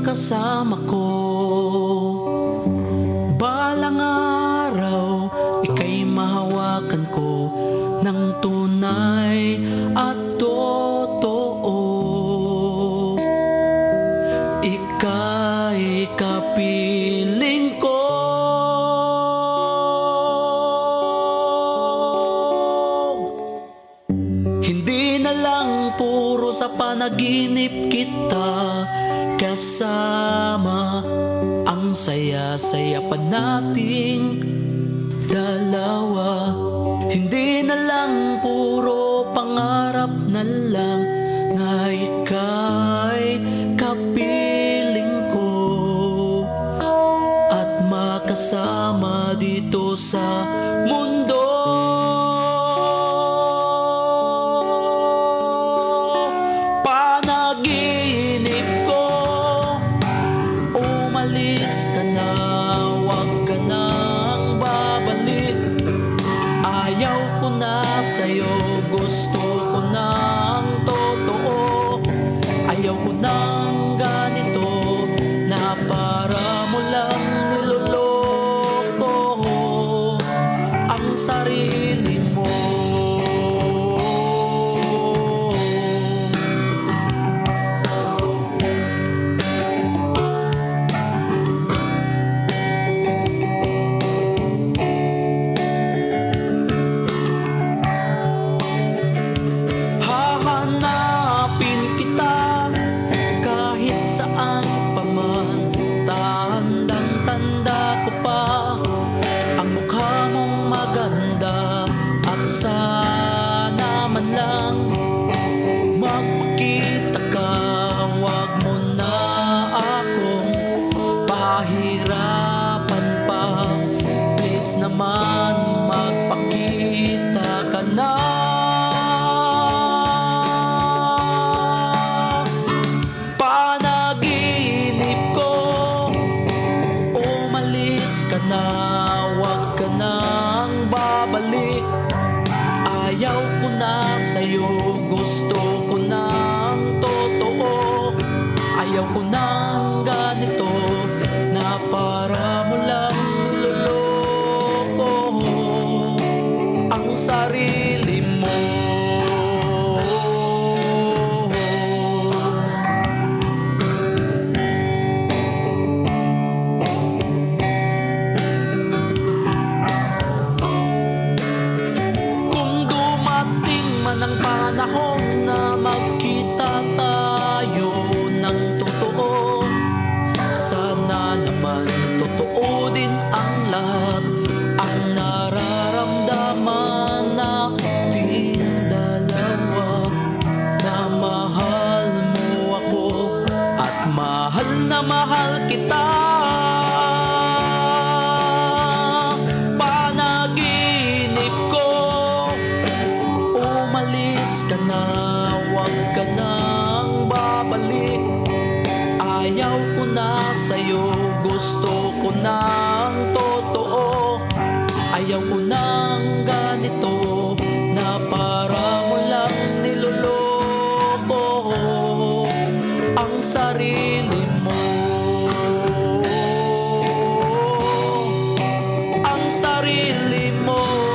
kasama ko. Balang araw, ika'y mahawakan ko ng tunay at totoo. Ika'y kapiling ko lang puro sa panaginip kita. Kasama Ang saya-saya pa nating dalawa. Hindi na lang puro pangarap na lang Na ika'y kapiling ko. At makasama dito sa mundo Umalis ka na Huwag ka nang babalik. Ayaw ko na sa'yo Gusto ko ng sana man lang magpakita ka. Huwag mo na akong pahirapan pa. Please naman magpakita ka na. Panaginip ko Umalis ka na. Huwag ka nang babalik Ayaw ko na sa'yo Gusto ko ng totoo. Ayaw ko ng ganito Na para mo lang niloloko. Ang sarili Mahal na mahal kita. Panaginip ko Umalis ka na Huwag ka nang babalik. Ayaw ko na sa'yo Gusto ko ng totoo. Ayaw ko ng ganito Na para mo lang Ang sarili sarili mo.